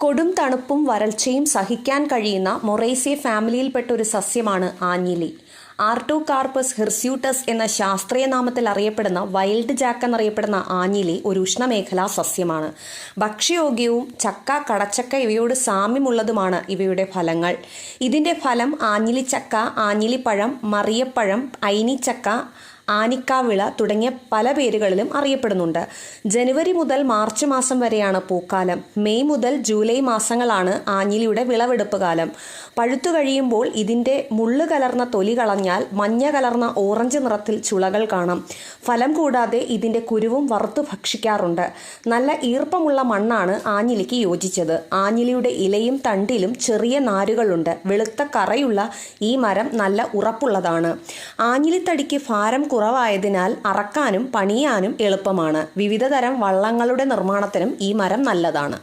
കൊടും തണുപ്പും വരൾച്ചയും സഹിക്കാൻ കഴിയുന്ന മൊറേസിയ ഫാമിലിയിൽപ്പെട്ട ഒരു സസ്യമാണ് ആഞ്ഞിലി. ആർട്ടോകാർപ്പസ് ഹിർസ്യൂട്ടസ് എന്ന ശാസ്ത്രീയ നാമത്തിൽ അറിയപ്പെടുന്ന വൈൽഡ് ജാക്ക് എന്നറിയപ്പെടുന്ന ആഞ്ഞിലി ഒരു ഉഷ്ണമേഖലാ സസ്യമാണ്. ഭക്ഷ്യയോഗ്യവും ചക്ക കടച്ചക്ക ഇവയോട് സാമ്യമുള്ളതുമാണ് ഇവയുടെ ഫലങ്ങൾ. ഇതിന്റെ ഫലം ആഞ്ഞിലിച്ചക്ക ആഞ്ഞിലിപ്പഴം മറിയപ്പഴം ഐനിച്ചക്ക ആനിക്കാവിള തുടങ്ങിയ പല പേരുകളിലും അറിയപ്പെടുന്നുണ്ട്. ജനുവരി മുതൽ മാർച്ച് മാസം വരെയാണ് പൂക്കാലം. മെയ് മുതൽ ജൂലൈ മാസങ്ങളാണ് ആഞ്ഞിലിയുടെ വിളവെടുപ്പ് കാലം. പഴുത്തു കഴിയുമ്പോൾ ഇതിന്റെ മുള്ളു കലർന്ന തൊലി കളഞ്ഞാൽ മഞ്ഞ കലർന്ന ഓറഞ്ച് നിറത്തിൽ ചുളകൾ കാണാം. ഫലം കൂടാതെ ഇതിന്റെ കുരുവും വറുത്തു ഭക്ഷിക്കാറുണ്ട്. നല്ല ഈർപ്പമുള്ള മണ്ണാണ് ആഞ്ഞിലിക്ക് യോജിച്ചത്. ആഞ്ഞിലിയുടെ ഇലയും തണ്ടിലും ചെറിയ നാരുകളുണ്ട്. വെളുത്ത കറയുള്ള ഈ മരം നല്ല ഉറപ്പുള്ളതാണ്. ആഞ്ഞിലിത്തടിക്ക് ഭാരം കുറവായതിനാൽ അറക്കാനും പണിയാനും എളുപ്പമാണ്. വിവിധതരം വള്ളങ്ങളുടെ നിർമ്മാണത്തിനും ഈ മരം നല്ലതാണ്.